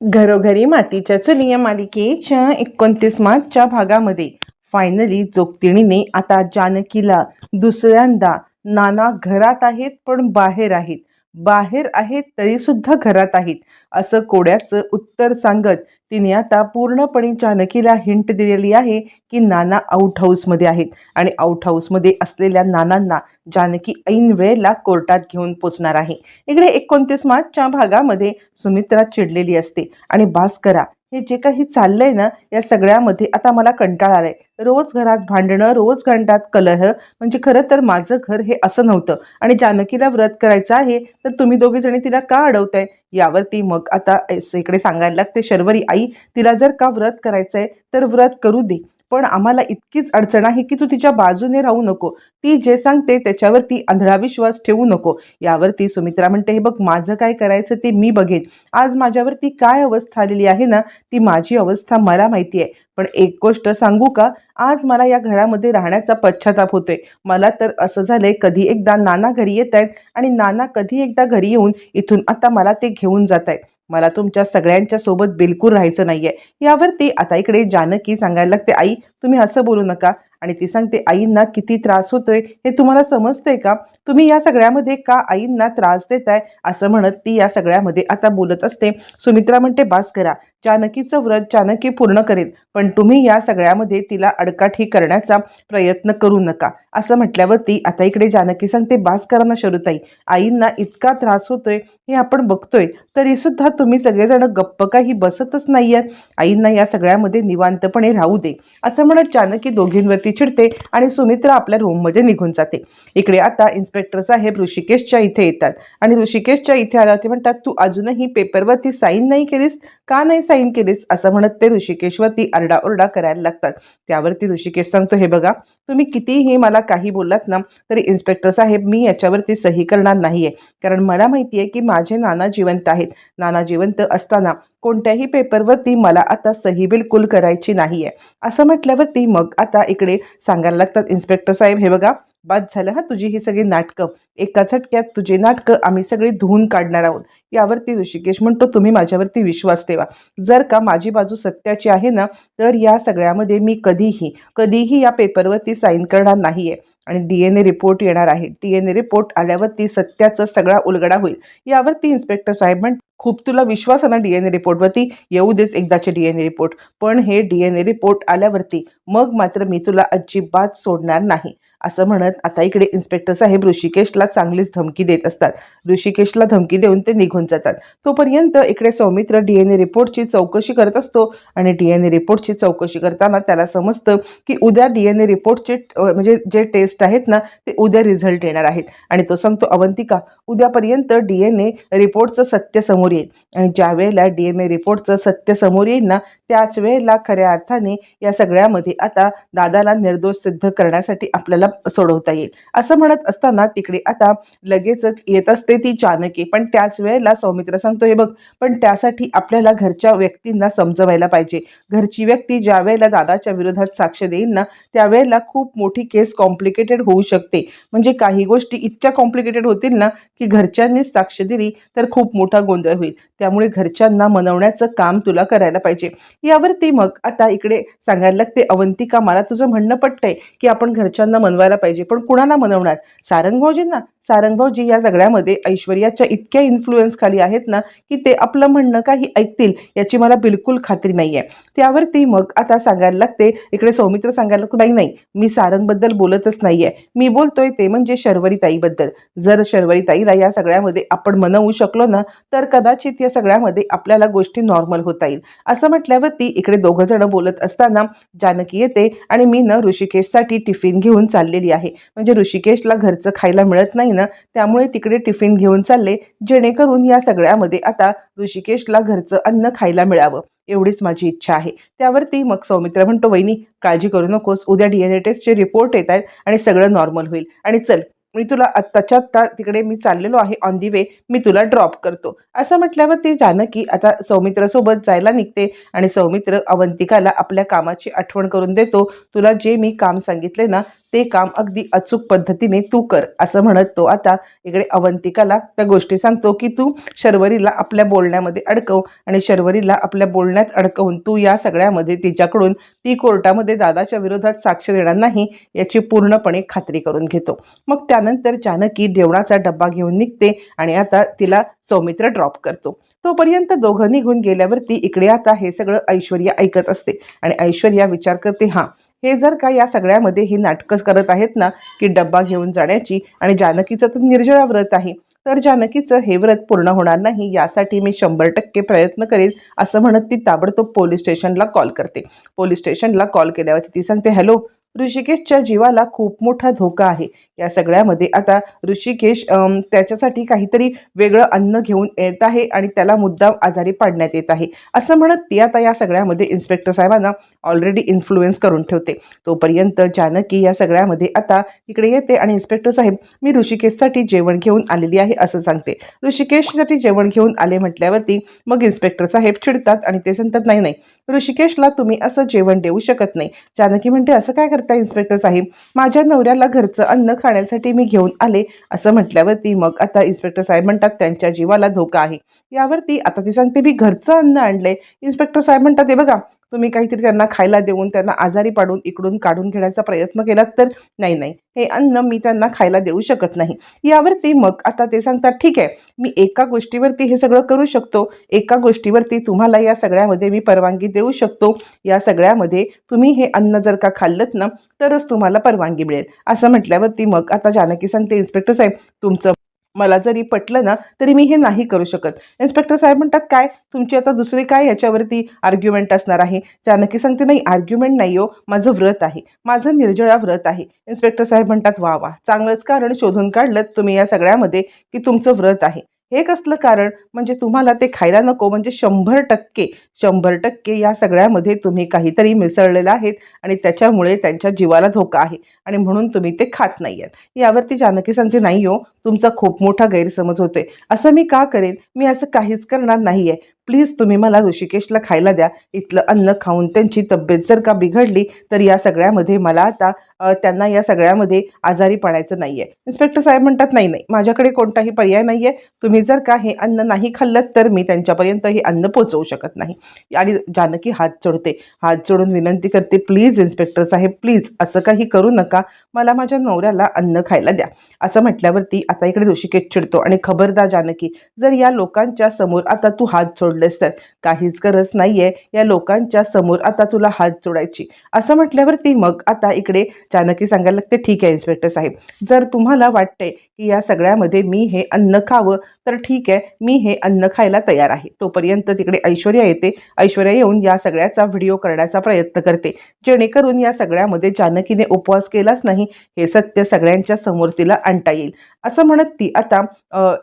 घरोघरी मातीच्या चुली या मालिकेच्या एकोणतीस मार्चच्या भागामध्ये. फायनली जोगतिणीने आता जानकीला दुसऱ्यांदा नाना घरात आहेत पण बाहेर आहेत. बाहेर आहेत तरी सुद्धा घरात आहेत असं कोड्याचं उत्तर सांगत तिने आता पूर्णपणे जानकीला हिंट दिलेली आहे की नाना आउट हाऊसमध्ये आहेत. आणि आउट हाऊसमध्ये असलेल्या नानांना जानकी ऐन वेळेला कोर्टात घेऊन पोचणार आहे. इकडे एकोणतीस मार्चच्या भागामध्ये सुमित्रा चिडलेली असते. आणि बास करा हे जे काही चाललंय ना या सगळ्यामध्ये आता मला कंटाळा आलाय. रोज घरात भांडणं रोज घंटात कलह म्हणजे खरं तर माझं घर हे असं नव्हतं. आणि जानकीला व्रत करायचं आहे तर तुम्ही दोघे जणी तिला का अडवताय? यावरती मग आता इकडे सांगायला लागते शर्वरी आई तिला जर का व्रत करायचंय तर व्रत करू दे. पण आम्हाला इतकीच अडचण आहे की तू तिच्या बाजूने राहू नको. ती जे सांगते त्याच्यावरती आंधळा विश्वास ठेवू नको. यावरती सुमित्रा म्हणते हे बघ माझं काय करायचं ते मी बघेन. आज माझ्यावरती काय अवस्था आलेली आहे ना ती माझी अवस्था मला माहिती आहे पण एक गोष्ट सांगू का? आज मला या घरामध्ये राहण्याचा पश्चाताप होतोय. मला तर असं झालंय कधी एकदा नाना घरी येत आहेत आणि नाना कधी एकदा घरी येऊन इथून आता मला ते घेऊन जात आहेत मला तुमच्या सगळ्यांच्या सोबत बिलकुल राहायचं नाहीये. यावरती आता इकडे जानकी सांगायला लागते आई तुम्ही असं बोलू नका. आणि ती सांगते आईंना किती त्रास होतोय हे तुम्हाला समजतंय का? तुम्ही या सगळ्यामध्ये का आईंना त्रास देताय? असं म्हणत ती या सगळ्यामध्ये आता बोलत असते. सुमित्रा म्हणते बास करा. जानकीचं व्रत जानकी पूर्ण करेल. पण तुम्ही या सगळ्यामध्ये तिला अडकाठी करण्याचा प्रयत्न करू नका. असं म्हटल्यावरती आता इकडे जानकी सांगते बास करा ना शरुताई आईंना इतका त्रास होतोय हे आपण बघतोय तरी सुद्धा तुम्ही सगळेजण गप्प काही बसतच नाहीयेत. आईंना या सगळ्यामध्ये निवांतपणे राहू दे. असं म्हणत जानकी दोघींवरती चिडते आणि सुमित्रा आपल्या रूममध्ये निघून जाते. इकडे आता इन्स्पेक्टर साहेब ऋषिकेशच्या इथे येतात आणि ऋषिकेशच्या इथे आला ते म्हणतात तू अजूनही पेपरवरती साईन नाही केलीस? का नाही साईन केलीस? असं म्हणत ते ऋषिकेशवरती आरडाओरडा करायला लागतात. त्यावरती ऋषिकेश सांगतो हे बघा तुम्ही कितीही मला काही बोललात ना तरी इन्स्पेक्टर साहेब मी याच्यावरती सही करणार नाहीये. कारण मला माहिती आहे की माझे नाना जिवंत आहेत. नाना जिवंत असताना कोणत्याही पेपरवरती मला आता सही बिलकुल करायची नाहीये. असं म्हटल्यावरती मग आता इकडे सांगायला लागतात इन्स्पेक्टर साहेब हे बघा बाद झालं हा तुझी ही सगळी नाटकं. एका झटक्यात तुझे नाटकं आम्ही सगळी धुवून काढणार आहोत. यावरती ऋषिकेश म्हणतो तुम्ही माझ्यावरती विश्वास ठेवा. जर का माझी बाजू सत्याची आहे ना तर या सगळ्यामध्ये मी कधीही कधीही या पेपरवरती साईन करणार नाही आहे आणि डी एन ए रिपोर्ट येणार आहे. डी एन ए रिपोर्ट आल्यावरती सत्याचा सगळा उलगडा होईल. यावरती इन्स्पेक्टर साहेब म्हण खूप तुला विश्वास आहे ना डी एन ए रिपोर्टवरती येऊ देच एकदाचे डी एन ए रिपोर्ट पण हे डी एन ए रिपोर्ट आल्यावरती मग मात्र मी तुला अजिबात सोडणार नाही. असं म्हणत आता इकडे इन्स्पेक्टर साहेब ऋषिकेशला चांगलीच धमकी देत असतात. ऋषिकेशला धमकी देऊन ते निघून जातात. तोपर्यंत इकडे सौमित्र डी एन ए रिपोर्टची चौकशी करत असतो आणि डी एन ए रिपोर्टची चौकशी करताना त्याला समजतं की उद्या डी एन ए रिपोर्टचे म्हणजे जे टेस्ट आहेत ना ते उद्या रिझल्ट येणार आहेत. आणि तो सांगतो अवंतिका उद्यापर्यंत डी एन ए रिपोर्टचं सत्य समोर येईल. आणि ज्या वेळेला डी एन ए रिपोर्टचं सत्य समोर येईल ना त्याच वेळेला खऱ्या अर्थाने या सगळ्यामध्ये आता दादाला निर्दोष सिद्ध करण्यासाठी आपल्याला सोडवता येईल. असं म्हणत असताना तिकडे आता लगेचच येत असते ती जानकी पण त्याच वेळेला सौमित्र सांगतो हे बघ पण त्यासाठी आपल्याला घरच्या व्यक्तींना समजवायला पाहिजे. घरची व्यक्ती ज्या वेळेला दादाच्या विरोधात साक्ष देईल ना त्यावेळेला खूप मोठी केस कॉम्प्लिकेटेड होऊ शकते. म्हणजे काही गोष्टी इतक्या कॉम्प्लिकेटेड होतील ना की घरच्यांनीच साक्ष दिली तर खूप मोठा गोंधळ होईल. त्यामुळे घरच्यांना मनवण्याचं काम तुला करायला पाहिजे. यावरती मग आता इकडे सांगायला लागते अवंतिका मला तुझं म्हणणं पटतंय की आपण घरच्यांना मनवायला पाहिजे पण कुणाला मनवणार? सारंग भाऊजींना सारंग भाऊजी या सगळ्यामध्ये ऐश्वर्याच्या इतक्या इन्फ्लुएन्स खाली आहेत ना की ते आपलं म्हणणं काही ऐकतील याची मला बिलकुल खात्री नाही आहे त्यावरती मग आता सांगायला लागते इकडे सौमित्र सांगायला लागतो बाई नाही मी सारंगबद्दल बोलतच नाहीये. मी बोलतोय ते म्हणजे शर्वरी ताईबद्दल जर शर्वरी ताईला या सगळ्यामध्ये आपण मनवू शकलो ना तर कदाचित या सगळ्यामध्ये आपल्याला गोष्टी नॉर्मल होता येईल. असं म्हटल्यावरती इकडे दोघं जण बोलत असताना जानकी येते आणि मी ना ऋषिकेशसाठी टिफिन घेऊन चाललेली आहे. म्हणजे ऋषिकेशला घरचं खायला मिळत नाही ना त्यामुळे तिकडे टिफिन घेऊन चालले. जेणेकरून या सगळ्यामध्ये आता ऋषिकेशला घरचं अन्न खायला मिळावं एवढीच माझी इच्छा आहे. त्यावरती मग सौमित्र म्हणतो वहिनी काळजी करू नकोस. उद्या डी एन ए टेस्टचे रिपोर्ट येत आहेत आणि सगळं नॉर्मल होईल. आणि चल मी तुला आत्ताच्या आत्ता तिकडे मी चाललेलो आहे ऑन दी वे मी तुला ड्रॉप करतो. असं म्हटल्यावर ती जानकी आता सौमित्रासोबत जायला निघते आणि सौमित्र अवंतिकाला आपल्या कामाची आठवण करून देतो. तुला जे मी काम सांगितले ना ते काम अगदी अचूक पद्धतीने तू कर असं म्हणत तो आता इकडे अवंतिकाला त्या गोष्टी सांगतो की तू शर्वरीला आपल्या बोलण्यामध्ये अडकव आणि शर्वरीला आपल्या बोलण्यात अडकवून तू या सगळ्यामध्ये तिच्याकडून ती कोर्टामध्ये दादाच्या विरोधात साक्ष देणार नाही याची पूर्णपणे खात्री करून घेतो. मग त्यानंतर जानकी जेवणाचा डब्बा घेऊन निघते आणि आता तिला सौमित्र ड्रॉप करतो. तोपर्यंत दोघं निघून गेल्यावरती इकडे आता हे सगळं ऐश्वर्या ऐकत असते आणि ऐश्वर्या विचार करते हां हे जर का या सगळ्यामध्ये ही नाटकं करत आहेत ना की डब्बा घेऊन जाण्याची आणि जानकीचं तर निर्जळा व्रत आहे तर जानकीचं हे व्रत पूर्ण होणार नाही यासाठी मी शंभर टक्के प्रयत्न करेल असं म्हणत ती ताबडतोब पोलीस स्टेशनला कॉल करते. पोलीस स्टेशनला कॉल केल्यावरती ती सांगते हॅलो ऋषिकेशच्या जीवाला खूप मोठा धोका आहे. या सगळ्यामध्ये आता ऋषिकेश त्याच्यासाठी काहीतरी वेगळं अन्न घेऊन येत आहे आणि त्याला मुद्दाम आजारी पाडण्यात येत आहे. असं म्हणत ती आता या सगळ्यामध्ये इन्स्पेक्टर साहेबांना ऑलरेडी इन्फ्लुएन्स करून ठेवते. तोपर्यंत जानकी या सगळ्यामध्ये आता इकडे येते आणि इन्स्पेक्टर साहेब मी ऋषिकेशसाठी जेवण घेऊन आलेली आहे असं सांगते. ऋषिकेशसाठी जेवण घेऊन आले म्हटल्यावरती मग इन्स्पेक्टर साहेब चिडतात आणि ते सांगतात नाही नाही ऋषिकेशला तुम्ही असं जेवण देऊ शकत नाही. जानकी म्हणते असं काय करता इन्स्पेक्टर साहेब? माझ्या नवऱ्याला घरचं अन्न खाण्यासाठी मी घेऊन आले असं म्हटल्यावरती मग आता इन्स्पेक्टर साहेब म्हणतात त्यांच्या जीवाला धोका आहे. यावरती आता ती सांगते मी घरचं अन्न आणलंय. इन्स्पेक्टर साहेब म्हणतात हे बघा तुम्ही काहीतरी त्यांना खायला देऊन त्यांना आजारी पाडून इकडून काढून घेण्याचा प्रयत्न केलात तर नाही नाही. हे अन्न मी त्यांना खायला देऊ शकत नाही. यावरती मग आता ते सांगतात ठीक आहे मी एका गोष्टीवरती हे सगळं करू शकतो. एका गोष्टीवरती तुम्हाला या सगळ्यामध्ये मी परवानगी देऊ शकतो. या सगळ्यामध्ये तुम्ही हे अन्न जर का खाल्लत ना तरच तुम्हाला परवानगी मिळेल. असं म्हटल्यावरती मग आता जानकी सांगते इन्स्पेक्टर साहेब तुमचं मला जरी पटलं ना तरी मी हे नाही करू शकत. इन्स्पेक्टर साहेब म्हणतात काय? तुमची आता दुसरी काय याच्यावरती आर्ग्युमेंट असणार आहे? जानकी सांगते नाही आर्ग्युमेंट नाही हो माझं व्रत आहे. माझं निर्जळा व्रत आहे. इन्स्पेक्टर साहेब म्हणतात वा वा चांगलंच कारण शोधून काढलं तुम्ही या सगळ्यामध्ये की तुमचं व्रत आहे. हे कसलं कारण? म्हणजे तुम्हाला ते खायला नको म्हणजे शंभर टक्के शंभर टक्के या सगळ्यामध्ये तुम्ही काहीतरी मिसळलेलं आहेत आणि त्याच्यामुळे त्यांच्या जीवाला धोका आहे आणि म्हणून तुम्ही ते खात नाही आहेत यावरती जानकी सांगते नाही हो तुमचा खूप मोठा गैरसमज होते असं मी का करेन? मी असं काहीच करणार नाही आहे प्लीज तुम्ही मला ऋषिकेशला खायला द्या. इथलं अन्न खाऊन त्यांची तब्येत जर का बिघडली तर या सगळ्यामध्ये मला आता त्यांना या सगळ्यामध्ये आजारी पडायचं नाही आहे इन्स्पेक्टर साहेब म्हणतात नाही नाही माझ्याकडे कोणताही पर्याय नाही आहे तुम्ही जर का हे अन्न नाही खाल्लं तर मी त्यांच्यापर्यंत हे अन्न पोचवू शकत नाही. आणि जानकी हात जोडते. हात जोडून विनंती करते प्लीज इन्स्पेक्टर साहेब प्लीज असं काही करू नका. मला माझ्या नवऱ्याला अन्न खायला द्या. असं म्हटल्यावरती आता इकडे ऋषिकेश चिडतो. आणि खबरदार जानकी जर या लोकांच्या समोर आता तू हात जोडलेस तर काहीच गरज नाहीये. या लोकांच्या समोर आता तुला हात जोडायची. असं म्हटल्यावरती मग आता इकडे जानकी सांगायला लागते ठीक आहे इन्स्पेक्टर साहेब. जर तुम्हाला वाटतंय की या सगळ्यामध्ये मी हे अन्न खावं तर ठीक आहे मी हे अन्न खायला तयार आहे. तोपर्यंत तिकडे ऐश्वर्या येते. ऐश्वर्या येऊन या सगळ्याचा व्हिडिओ करण्याचा प्रयत्न करते. जेणेकरून या सगळ्यामध्ये जानकीने उपवास केलाच नाही हे सत्य सगळ्यांच्या समोर तिला आणता येईल. असं म्हणत ती आता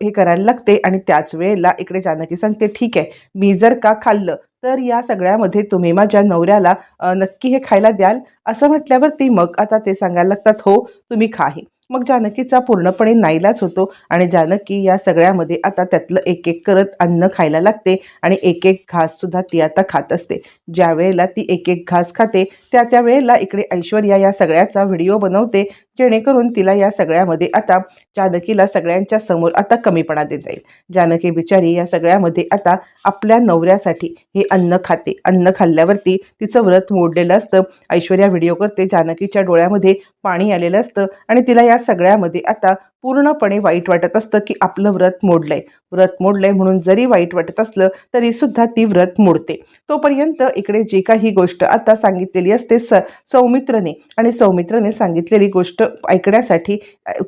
हे करायला लागते आणि त्याच वेळेला इकडे जानकी सांगते ठीक आहे मी जर का खाल्लं तर या सगळ्यामध्ये तुम्ही माझ्या नवऱ्याला नक्की हे खायला द्याल. असं म्हटल्यावर ती मग आता ते सांगायला लागतात हो तुम्ही खा हे. मग जानकीचा पूर्णपणे नाईलाज होतो आणि जानकी या सगळ्यामध्ये आता त्यातलं एक एक करत अन्न खायला लागते आणि एक एक घास सुद्धा ती आता खात असते. ज्या वेळेला ती एक एक घास खाते त्या त्या वेळेला इकडे ऐश्वर्या या सगळ्याचा व्हिडिओ बनवते. जेणेकरून तिला या सगळ्यामध्ये आता जानकीला सगळ्यांच्या समोर आता कमीपणा देता येईल. जानकी बिचारी या सगळ्यामध्ये आता आपल्या नवऱ्यासाठी हे अन्न खाते. अन्न खाल्ल्यावरती तिचं व्रत मोडलेलं असतं. ऐश्वर्या व्हिडिओ करते. जानकीच्या डोळ्यामध्ये पाणी आलेलं असतं आणि तिला या सगळ्यामध्ये आता पूर्णपणे वाईट वाटत असतं की आपलं व्रत मोडलंय. व्रत मोडलंय म्हणून जरी वाईट वाटत असलं तरी सुद्धा ती व्रत मोडते. तोपर्यंत इकडे जी काही गोष्ट आता सांगितलेली असते स सौमित्रने. आणि सौमित्रने सांगितलेली गोष्ट ऐकण्यासाठी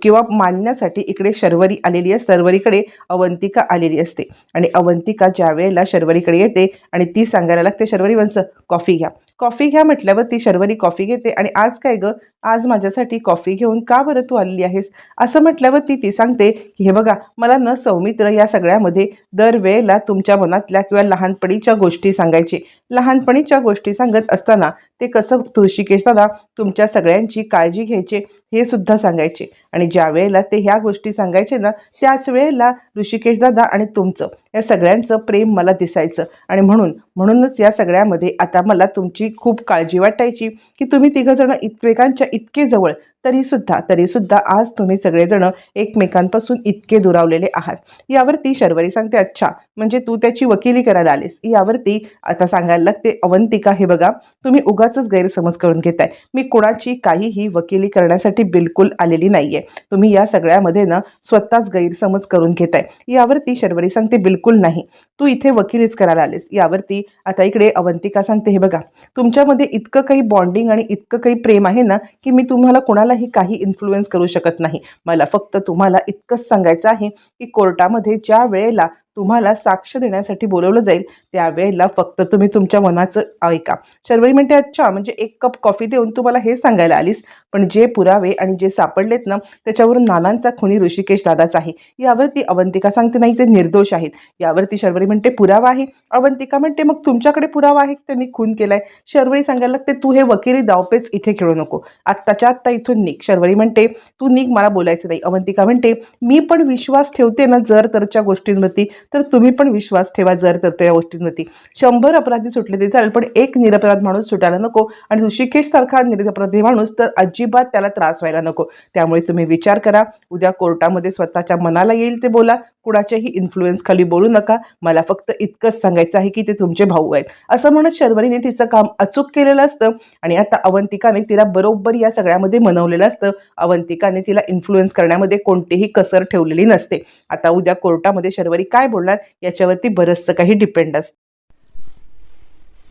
किंवा मानण्यासाठी इकडे शर्वरी आलेली आहे सर्वरीकडे अवंतिका आलेली असते. आणि अवंतिका ज्या वेळेला शर्वरीकडे येते आणि ती सांगायला लागते शर्वरी वंच कॉफी घ्या. कॉफी घ्या म्हटल्यावर ती शर्वरी कॉफी घेते. आणि आज काय गं? आज माझ्यासाठी कॉफी घेऊन का बरं तू आलेली आहेस? असं म्हटलं ती ती सांगते की हे बघा मला न सौमित्र या सगळ्यामध्ये दरवेळेला तुमच्या मनातल्या किंवा लहानपणीच्या गोष्टी सांगायचे. लहानपणीच्या गोष्टी सांगत असताना ते कसं ऋषिकेश दादा तुमच्या सगळ्यांची काळजी घ्यायचे हे सुद्धा सांगायचे. आणि ज्या वेळेला ते ह्या गोष्टी सांगायचे ना त्याच वेळेला ऋषिकेश दादा आणि तुमचं या सगळ्यांचं प्रेम मला दिसायचं. आणि म्हणून म्हणूनच या सगळ्यामध्ये आता मला तुमची खूप काळजी वाटायची की तुम्ही तिघंजणं एकमेकांच्या इतके जवळ तरीसुद्धा तरीसुद्धा आज तुम्ही सगळेजण एकमेकांपासून इतके दुरावलेले आहात. यावरती शर्वरी सांगते अच्छा म्हणजे तू त्याची वकिली करायला आलीस. यावरती आता सांगायला लागते अवंतिका हे बघा तुम्ही उगाच गैरसमज करून घेताय. मी कोणाची काहीही वकिली करण्यासाठी बिलकुल आलेली नाहीये. तुम्ही या सगळ्यामध्ये ना स्वतःच गैरसमज करून घेताय. यावरती शर्वरी सांगते बिलकुल नाही. तू इथे वकिलीच करायला आलीस. यावरती आता इकडे अवंतिका सांगते हे बघा तुमच्यामध्ये इतकं काही बॉन्डिंग आणि इतकं काही प्रेम आहे ना की मी तुम्हाला कोणाला कोणालाही काही इन्फ्लुएन्स करू शकत नाही. मला फक्त तुम्हाला इतकंच सांगायचं आहे की कोर्टामध्ये ज्या वेळेला तुम्हाला साक्ष देण्यासाठी बोलवलं जाईल त्यावेळेला फक्त तुम्ही तुमच्या मनाचं ऐका. शर्वरी म्हणते अच्छा म्हणजे एक कप कॉफी देऊन तुम्हाला हे सांगायला आलीस. पण जे पुरावे आणि जे सापडलेत ना त्याच्यावरून नानांचा खुनी ऋषिकेश दादाच आहे. यावरती अवंतिका सांगते नाही ते निर्दोष आहेत. यावरती शर्वरी म्हणते पुरावा आहे. अवंतिका म्हणते मग तुमच्याकडे पुरावा आहे की त्यांनी खून केलाय? शर्वरी सांगायला लागते तू हे वकिली दावपेच इथे खेळू नको. आत्ताच्या आत्ता इथून निघ. शर्वरी म्हणते तू निघ मला बोलायचं नाही. अवंतिका म्हणते मी पण विश्वास ठेवते ना जर तरच्या गोष्टींवरती तर तुम्ही पण विश्वास ठेवा जर तर त्या गोष्टींवरती. शंभर अपराधी सुटले तरी चालेल पण एक निरपराध माणूस सुटायला नको आणि ऋषिकेश सारखा निरपराधी माणूस तर अजिबात त्याला त्रास व्हायला नको. त्यामुळे तुम्ही विचार करा उद्या कोर्टामध्ये स्वतःच्या मनाला येईल ते बोला कुणाच्याही इन्फ्लुएन्स खाली बोलू नका. मला फक्त इतकंच सांगायचं आहे की ते तुमचे भाऊ आहेत. असं म्हणत शर्वरीने तिचं काम अचूक केलेलं असतं आणि आता अवंतिकाने तिला बरोबर या सगळ्यामध्ये मनवलेलं असतं. अवंतिकाने तिला इन्फ्लुएन्स करण्यामध्ये कोणतीही कसर ठेवलेली नसते. आता उद्या कोर्टामध्ये शर्वरी काय बोलणार याच्यावरती बरंचसं काही डिपेंड असतं.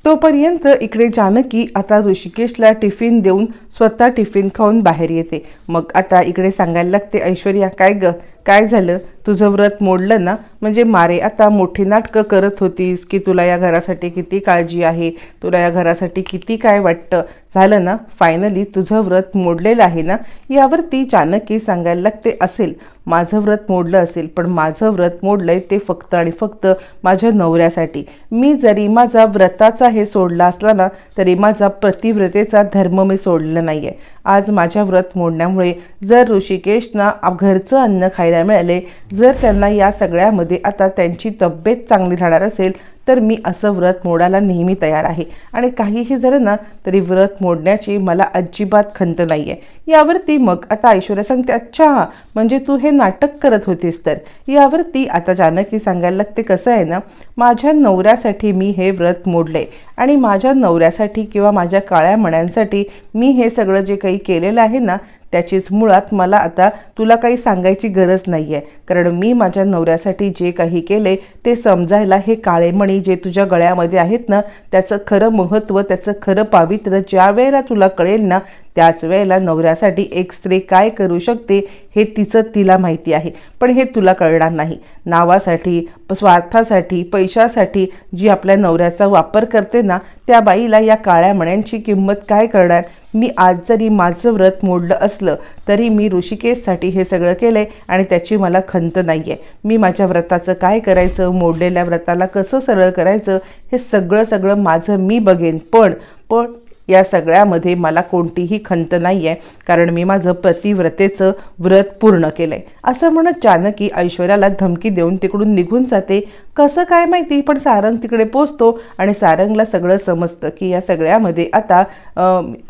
तोपर्यंत इकडे जानकी आता ऋषिकेशला टिफिन देऊन स्वतः टिफिन खाऊन बाहेर येते. मग आता इकडे सांगायला लागते ऐश्वर्या काय ग? काय झालं? तुझं व्रत मोडलं ना? म्हणजे मारे आता मोठी नाटकं करत होतीस की तुला या घरासाठी किती काळजी आहे? तुला या घरासाठी किती काय वाटतं? झालं ना? फायनली तुझं व्रत मोडलेलं आहे ना? यावर ती जानकी सांगायला लागते असेल माझं व्रत मोडलं असेल पण माझं व्रत मोडलं आहे ते फक्त आणि फक्त माझ्या नवऱ्यासाठी. मी जरी माझा व्रताचा हे सोडला असला ना तरी माझा प्रतिव्रतेचा धर्म मी सोडलं नाही आहे आज माझ्या व्रत मोडण्यामुळे जर ऋषिकेशना घरचं अन्न खायला मिळाले जर त्यांना या सगळ्यामध्ये आता त्यांची तब्येत चांगली राहणार असेल तर मी असं व्रत मोडायला नेहमी तयार आहे. आणि काहीही झालं ना तरी व्रत मोडण्याची मला अजिबात खंत नाही आहे यावरती मग आता ऐश्वर्या सांगते अच्छा म्हणजे तू हे नाटक करत होतीस तर? यावरती आता जानकी सांगायला लागते कसं आहे ना माझ्या नवऱ्यासाठी मी हे व्रत मोडले. आणि माझ्या नवऱ्यासाठी किंवा माझ्या काळ्या मण्यांसाठी मी हे सगळं जे काही केलेलं आहे ना त्याचीच मुळात मला आता तुला काही सांगायची गरज नाही आहे कारण मी माझ्या नवऱ्यासाठी जे काही केले ते समजायला हे काळेमणी जे तुझ्या गळ्यामध्ये आहेत ना त्याचं खरं महत्त्व त्याचं खरं पावित्र्य ज्या वेळेला तुला कळेल ना त्याच वेळेला नवऱ्यासाठी एक स्त्री काय करू शकते हे तिचं तिला माहिती आहे. पण हे तुला कळणार नाही. नावासाठी स्वार्थासाठी पैशासाठी जी आपल्या नवऱ्याचा वापर करते ना त्या बाईला या काळ्या मण्यांची किंमत काय करणार? मी आज जरी माझं व्रत मोडलं असलं तरी मी ऋषिकेशसाठी हे सगळं केलं आहे आणि त्याची मला खंत नाही आहे मी माझ्या व्रताचं काय करायचं मोडलेल्या व्रताला कसं सरळ करायचं हे सगळं सगळं माझं मी बघेन. पण पण या सगळ्यामध्ये मला कोणतीही खंत नाही आहे कारण मी माझं पतिव्रतेचं व्रत पूर्ण केलं आहे असं म्हणत जानकी ऐश्वर्याला धमकी देऊन तिकडून निघून जाते. कसं काय माहिती? पण सारंग तिकडे पोचतो आणि सारंगला सगळं समजतं की या सगळ्यामध्ये आता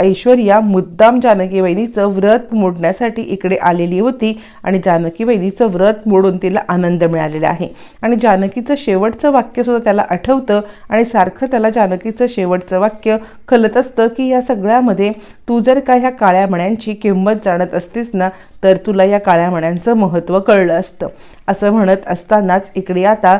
ऐश्वर्या मुद्दाम जानकी वहिनीचं व्रत मोडण्यासाठी इकडे आलेली होती आणि जानकी वहिनीचं व्रत मोडून तिला आनंद मिळालेला आहे. आणि जानकीचं शेवटचं वाक्यसुद्धा त्याला आठवतं आणि सारखं त्याला जानकीचं शेवटचं वाक्य खलत असतं की या सगळ्यामध्ये तू जर का ह्या काळ्या मण्यांची किंमत जाणत असतीस ना तर तुला या काळ्या मण्यांचं महत्त्व कळलं असतं. असं म्हणत असतानाच इकडे आता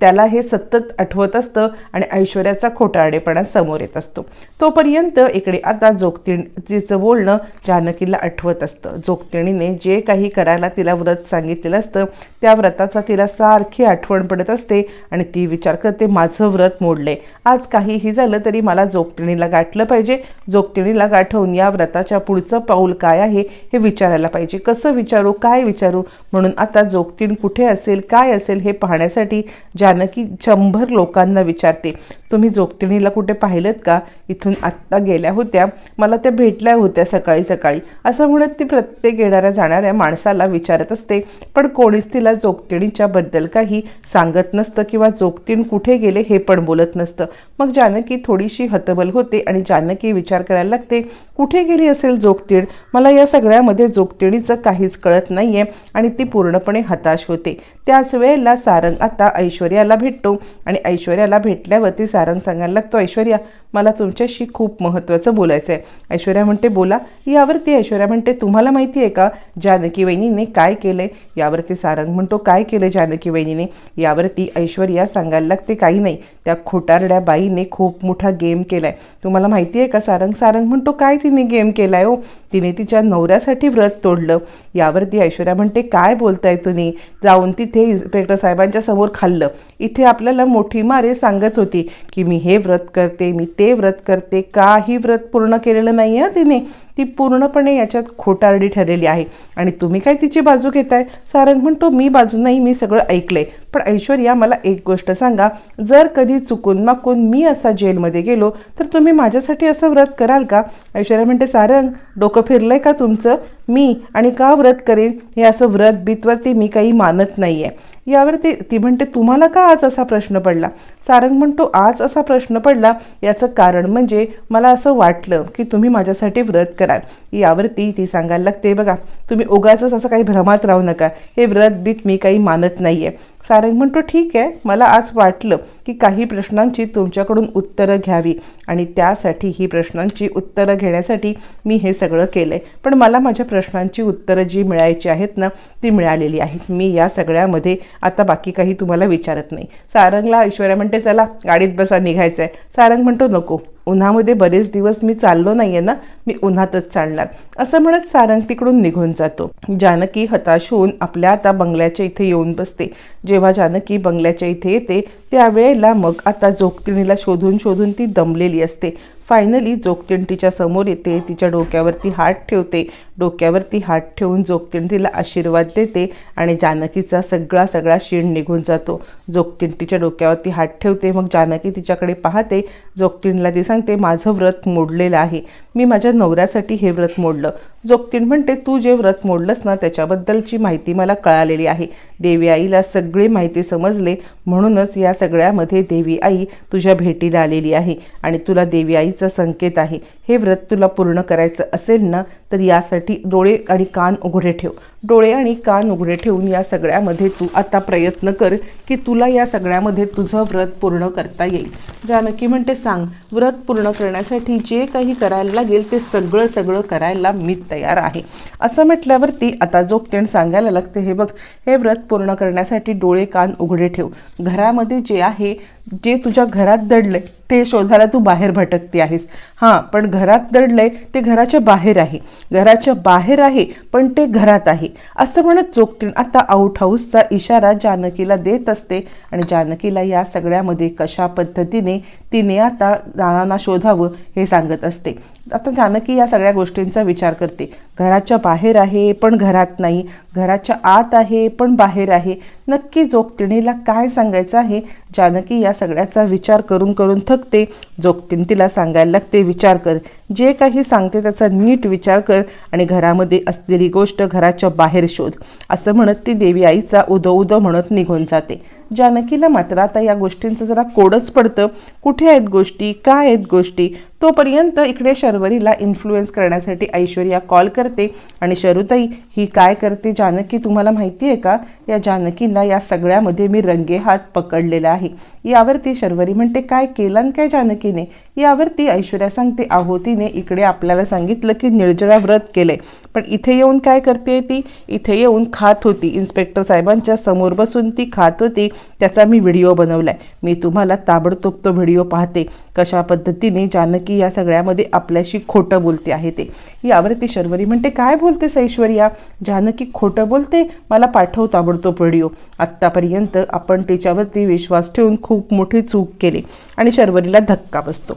त्याला हे सतत आठवत असतं आणि ऐश्वर्याचा खोटारडेपणा समोर येत असतो. तोपर्यंत इकडे आता जोगतिणीचं बोलणं जानकीला आठवत असतं. जोगतिणीने जे काही करायला तिला व्रत सांगितलेलं असतं त्या व्रताचा तिला सारखी आठवण पडत असते आणि ती विचार करते माझं व्रत मोडले आज काहीही झालं तरी मला जोगतिणीला गाठलं पाहिजे. जोगतिणीला गाठवून या व्रताच्या पुढचं पाऊल काय आहे हे विचारायला पाहिजे. कसं विचारू काय विचारू? म्हणून आता जोगतीण कुठे असेल काय असेल हे पाहण्यासाठी जानकी शंभर लोकांना विचारते. तुम्ही जोगतिणीला कुठे पाहिलं का? इथून आत्ता गेल्या होत्या. मला त्या भेटल्या होत्या सकाळी सकाळी. असं म्हणत ती प्रत्येक येणाऱ्या जाणाऱ्या माणसाला विचारत असते. पण कोणीच तिला जोगतिणीच्याबद्दल काही सांगत नसतं किंवा जोगतीण कुठे गेले हे पण बोलत नसतं. मग जानकी थोडीशी हतबल होते आणि जानकी विचार करायला लागते कुठे गेली असेल जोगतीण? मला या सगळ्यामध्ये जोगतिणीचं काहीच कळत नाही आहे आणि ती पूर्णपणे हताश होते. त्याच वेळेला सारंग आता ऐश्वर्याला भेटतो आणि ऐश्वर्याला भेटल्यावरती सारंग सांगायला लागतो ऐश्वर्या मला तुमच्याशी खूप महत्त्वाचं बोलायचं आहे. ऐश्वर्या म्हणते बोला यावरती ऐश्वर्या म्हणते तुम्हाला माहिती आहे का जानकी वहिनीने काय केलं यावरती सारंग म्हणतो काय केलं जानकी वहिनीने? यावरती ऐश्वर्या सांगायला लागते काही नाही त्या खोटारड्या बाईने खूप मोठा गेम केला आहे तुम्हाला माहिती आहे का सारंग? सारंग म्हणतो काय तिने गेम केला आहे हो? तिने तिच्या नवऱ्यासाठी व्रत तोडलं. यावरती ऐश्वर्या म्हणते काय बोलताय तुम्ही? जाऊन तिथे इन्स्पेक्टर साहेबांच्या समोर खाल्लं. इथे आपल्याला मोठी मारे सांगत होती की मी हे व्रत करते मी ते ते व्रत करते. काही व्रत पूर्ण केलेलं नाही आहे तिने. ती पूर्णपणे याच्यात खोटारडी ठरलेली आहे. आणि तुम्ही काय तिची बाजू घेताय? सारंग म्हणतो मी बाजू नाही मी सगळं ऐकलंय. पण ऐश्वर्या मला एक गोष्ट सांगा. जर कधी चुकून माकून मी असा जेलमध्ये गेलो तर तुम्ही माझ्यासाठी असं व्रत कराल का? ऐश्वर्या म्हणते सारंग डोकं फिरलंय का तुमचं? मी आणि का व्रत करेन? हे असं व्रत बितवरती मी काही मानत नाही आहे यावर ते ती म्हणते तुम्हाला का आज असा प्रश्न पडला? सारंग म्हणतो आज असा प्रश्न पडला याचं कारण म्हणजे मला असं वाटलं की तुम्ही माझ्यासाठी व्रत कराल. यावरती ती सांगायला लागते बघा तुम्ही उगाच असं काही भ्रमात राहू नका. हे व्रत बीत मी काही मानत नाही आहे सारंग म्हणतो ठीक आहे मला आज वाटलं की काही प्रश्नांची तुमच्याकडून उत्तरं घ्यावी. आणि त्यासाठी ही प्रश्नांची उत्तरं घेण्यासाठी मी हे सगळं केलं आहे पण मला माझ्या प्रश्नांची उत्तरं जी मिळायची आहेत ना ती मिळालेली आहेत. मी या सगळ्यामध्ये आता बाकी काही तुम्हाला विचारत नाही. सारंगला ऐश्वर्या म्हणते चला गाडीत बसा निघायचं आहे सारंग म्हणतो नको. उन्हामध्ये बरेच दिवस मी चाललो नाहीये ना मी उन्हातच चालणार. असं म्हणत सारंग तिकडून निघून जातो. जानकी हताश होऊन आपल्या आता बंगल्याच्या इथे येऊन बसते. जेव्हा जानकी बंगल्याच्या इथे येते त्यावेळेला मग आता जोगतिणीला शोधून शोधून ती दमलेली असते. फायनली जोगतीण तिच्या समोर येते तिच्या डोक्यावरती हात ठेवते. डोक्यावरती हात ठेवून जोगतीण तिला आशीर्वाद देते आणि जानकीचा सगळा सगळा शीण निघून जातो. जोगतीण तिच्या डोक्यावरती हात ठेवते मग जानकी तिच्याकडे पाहते. जोगतीणला ती सांगते माझं व्रत मोडलेलं आहे. मी माझ्या नवऱ्यासाठी हे व्रत मोडलं. जोगतीण म्हणते तू जे व्रत मोडलंस ना त्याच्याबद्दलची माहिती मला कळालेली आहे. देवी आईला सगळी माहिती समजले. म्हणूनच या सगळ्यामध्ये देवी आई तुझ्या भेटीला आलेली आहे आणि तुला देवी आईचा संकेत आहे. हे व्रत तुला पूर्ण करायचं असेल ना तर यासाठी डोळे आणि कान उघडे ठेव. डोळे आणि कान उघडे ठेवून या सगळ्यामध्ये तू आता प्रयत्न कर की तुला या सगळ्यामध्ये तुझं व्रत पूर्ण करता येईल. जानकी म्हणते सांग व्रत पूर्ण करण्यासाठी जे काही करायला लागेल ते सगळं सगळं करायला मी तयार आहे. असं म्हटल्यावरती आता जोगतेण सांगायला लागते हे बघ हे व्रत पूर्ण करण्यासाठी डोळे कान उघडे ठेव. घरामध्ये जे आहे जे तुझ्या घरात दडलं ते शोधायला तू बाहेर भटकते आहेस. हां पण घरात दडलंय ते घराच्या बाहेर आहे. घराच्या बाहेर आहे पण ते घरात आहे. असं म्हणत चोखतीण आता आउट हाऊसचा इशारा जानकीला देत असते. आणि जानकीला या सगळ्यामध्ये कशा पद्धतीने तिने आता राणांना शोधावं हे सांगत असते. आता जानकी या सगळ्या गोष्टींचा विचार करते. घराच्या बाहेर आहे पण घरात नाही. घराच्या आत आहे पण बाहेर आहे. नक्की जोगतिणीला काय सांगायचं आहे? जानकी या सगळ्याचा विचार करून करून थकते. जोगतीण तिला सांगायला लागते विचार कर. जे काही सांगते त्याचा नीट विचार कर आणि घरामध्ये असलेली गोष्ट घराच्या बाहेर शोध. असं म्हणत ती देवी आईचा उदो उदो म्हणत निघून जाते. जानकीला मात्र आता या गोष्टींचं जरा कोडच पडतं. कुठे आहेत गोष्टी? काय आहेत गोष्टी? तोपर्यंत इकडे शर्वरीला इन्फ्लुएन्स करण्यासाठी ऐश्वर्या कॉल करते. आणि शरुताई ही काय करते? जानकी तुम्हाला माहिती आहे का? या जानकीला या सगळ्यामध्ये मी रंगेहात पकडलेला आहे. यावरती शर्वरी म्हणते काय केलं काय जानकीने? यावरती ऐश्वर्या सांगते आहो तिने इकडे आपल्याला सांगितलं की निर्जळा व्रत केलंय. पण इथे येऊन काय करते ती? इथे येऊन खात होती. इन्स्पेक्टर साहेबांच्या समोर बसून ती खात होती. त्याचा मी व्हिडिओ बनवलाय. मी तुम्हाला ताबडतोब तो व्हिडिओ पाहते. कशा पद्धतीने जानकी या सगळ्यामध्ये आपल्याशी खोटं बोलते आहे ते. यावरती शर्वरी म्हणते काय बोलतेस ऐश्वर्या? जानकी खोटं बोलते? मला पाठव ताबडतोब व्हिडिओ. आत्तापर्यंत आपण तिच्यावरती विश्वास ठेवून खूप मोठी चूक केली आणि शर्वरीला धक्का बसतो.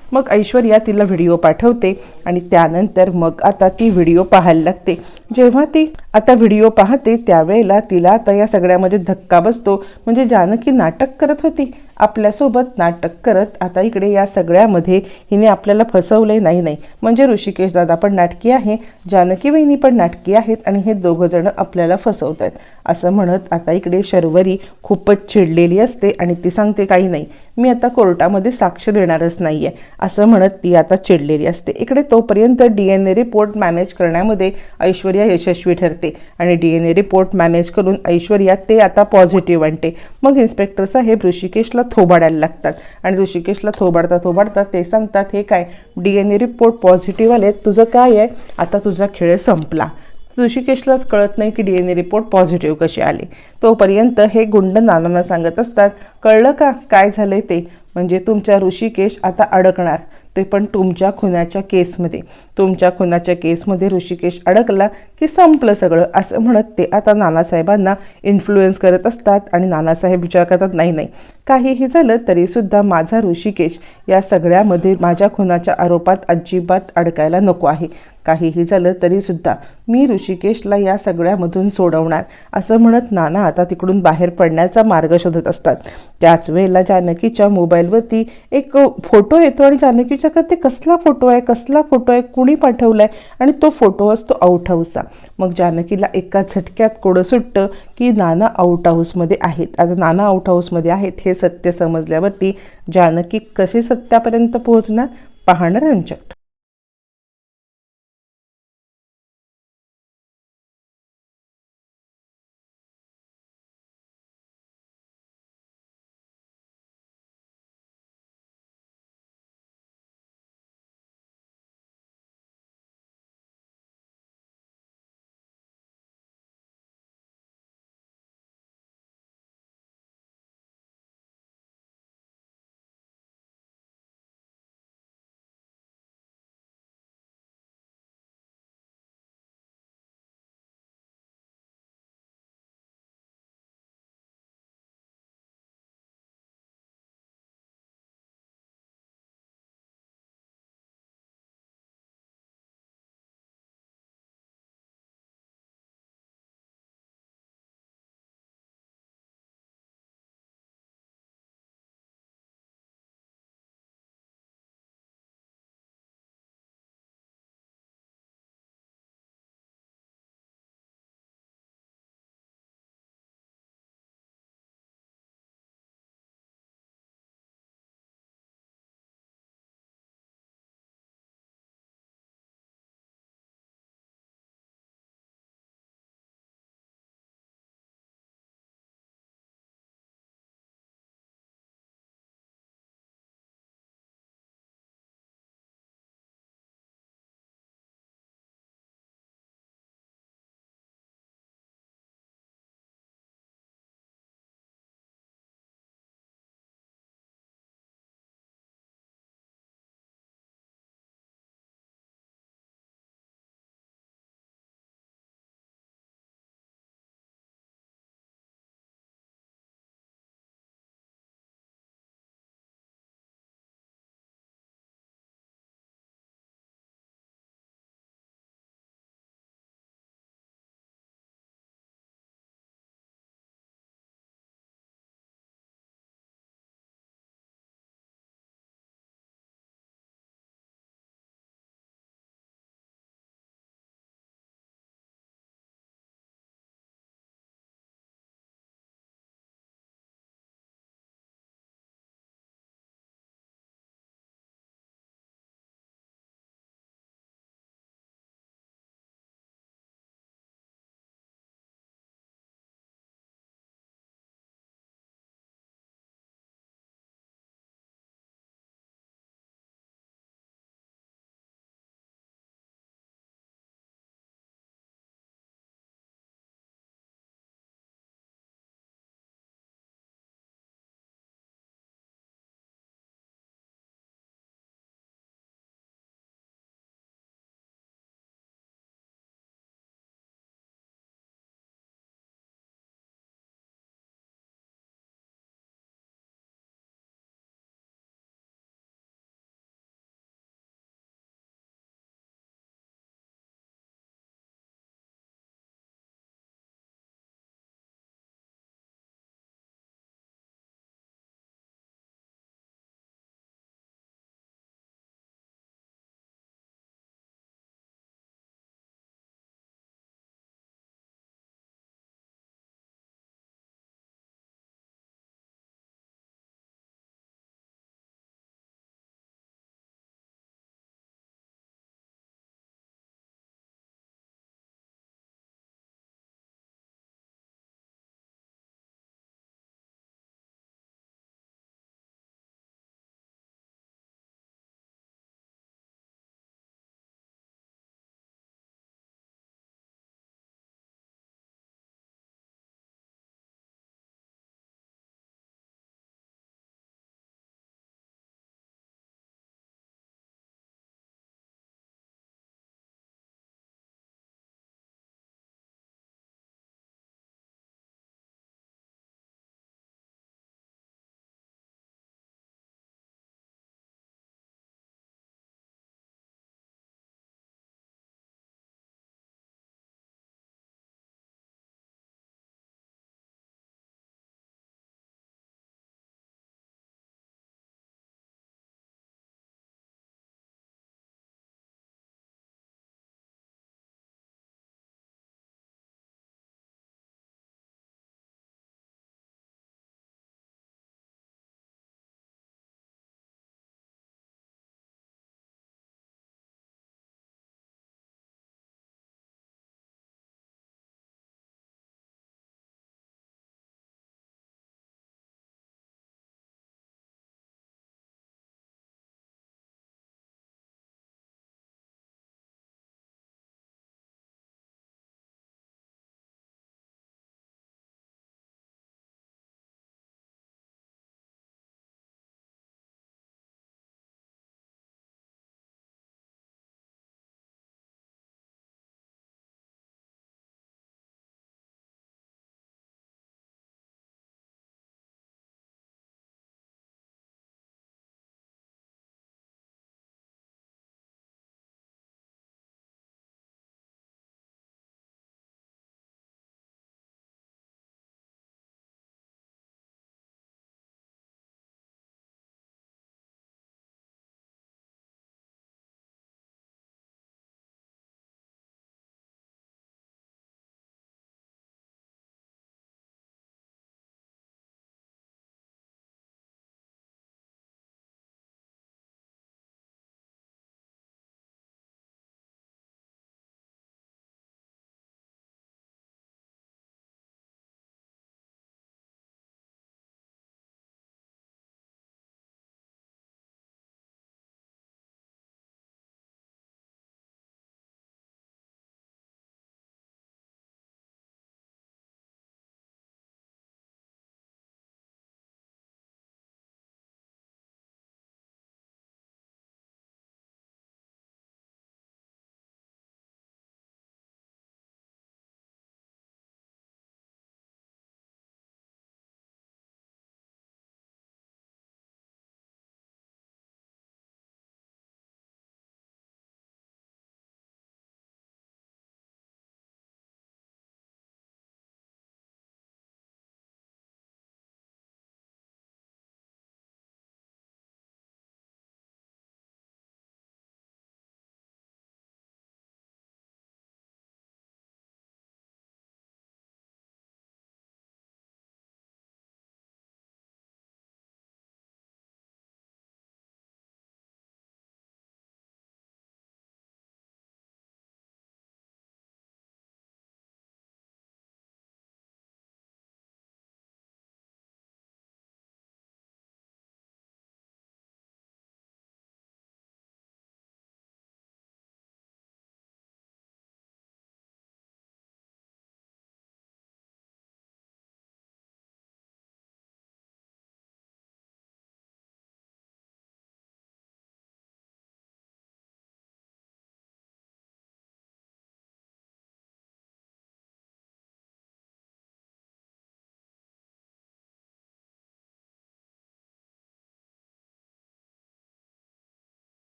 मग ऐश्वर्या तिला व्हिडिओ पाठवते आणि त्यानंतर मग आता ती व्हिडिओ पाहायला लागते. जेव्हा ती आता व्हिडिओ पाहते त्यावेळेला तिला आता या सगळ्यामध्ये धक्का बसतो. म्हणजे जानकी नाटक करत होती. आपल्यासोबत नाटक करत आता इकडे या सगळ्यामध्ये हिने आपल्याला फसवले नाही नाही. म्हणजे ऋषिकेश दादा पण नाटकी आहे जानकी वहिनी पण नाटकी आहेत आणि हे दोघं जण आपल्याला फसवत आहेत असं म्हणत आता इकडे शर्वरी खूपच चिडलेली असते आणि ती सांगते काही नाही. मी आता कोर्टामध्ये साक्ष देणारच नाही आहे असं म्हणत ती आता चिडलेली असते. इकडे तोपर्यंत D N A report manage करण्यामध्ये ऐश्वर्या यशस्वी ठरते आणि D N A report manage करून ऐश्वर्या ते आता पॉझिटिव्ह आणते. मग इन्स्पेक्टर साहेब ऋषिकेशला थोबाडायला लागतात. आणि ऋषिकेशला थोबाडता थोबाडता ते सांगतात हे काय? D N A report positive आले तुझं काय आहे? आता तुझा खेळ संपला. ऋषिकेशलाच कळत नाही की D N A report positive कसे आले. तोपर्यंत हे गुंड नानांना सांगत असतात कळलं का? काय झालं ते? म्हणजे तुमच्या ऋषिकेश आता अडकणार. ते पण तुमच्या खुनाच्या केसमध्ये. तुमच्या खुनाच्या केसमध्ये ऋषिकेश अडकला की संपलं सगळं असं म्हणत ते आता नानासाहेबांना इन्फ्लुएन्स करत असतात आणि नानासाहेब विचार करतात नाही नाही काहीही झालं तरीसुद्धा माझा ऋषिकेश या सगळ्यामध्ये माझ्या खुनाच्या आरोपात अजिबात अडकायला नको आहे. काहीही झालं तरीसुद्धा मी ऋषिकेशला या सगळ्यामधून सोडवणार असं म्हणत नाना आता तिकडून बाहेर पडण्याचा मार्ग शोधत असतात. त्याच वेळेला जानकीच्या मोबाईलवरती एक फोटो येतो आणि जानकीच्या का ते कसला फोटो आहे कसला फोटो आहे कुणी पाठवला आहे आणि तो फोटो असतो आऊट हाऊसचा मग जानकीला एका झटक्यात कोडं सुटतं की नाना आऊट हाऊसमध्ये आहेत. आता नाना आऊट हाऊसमध्ये आहेत हे सत्य समजल्यावरती जानकी कशी सत्यापर्यंत पोहोचणार? पाहणार रंजक.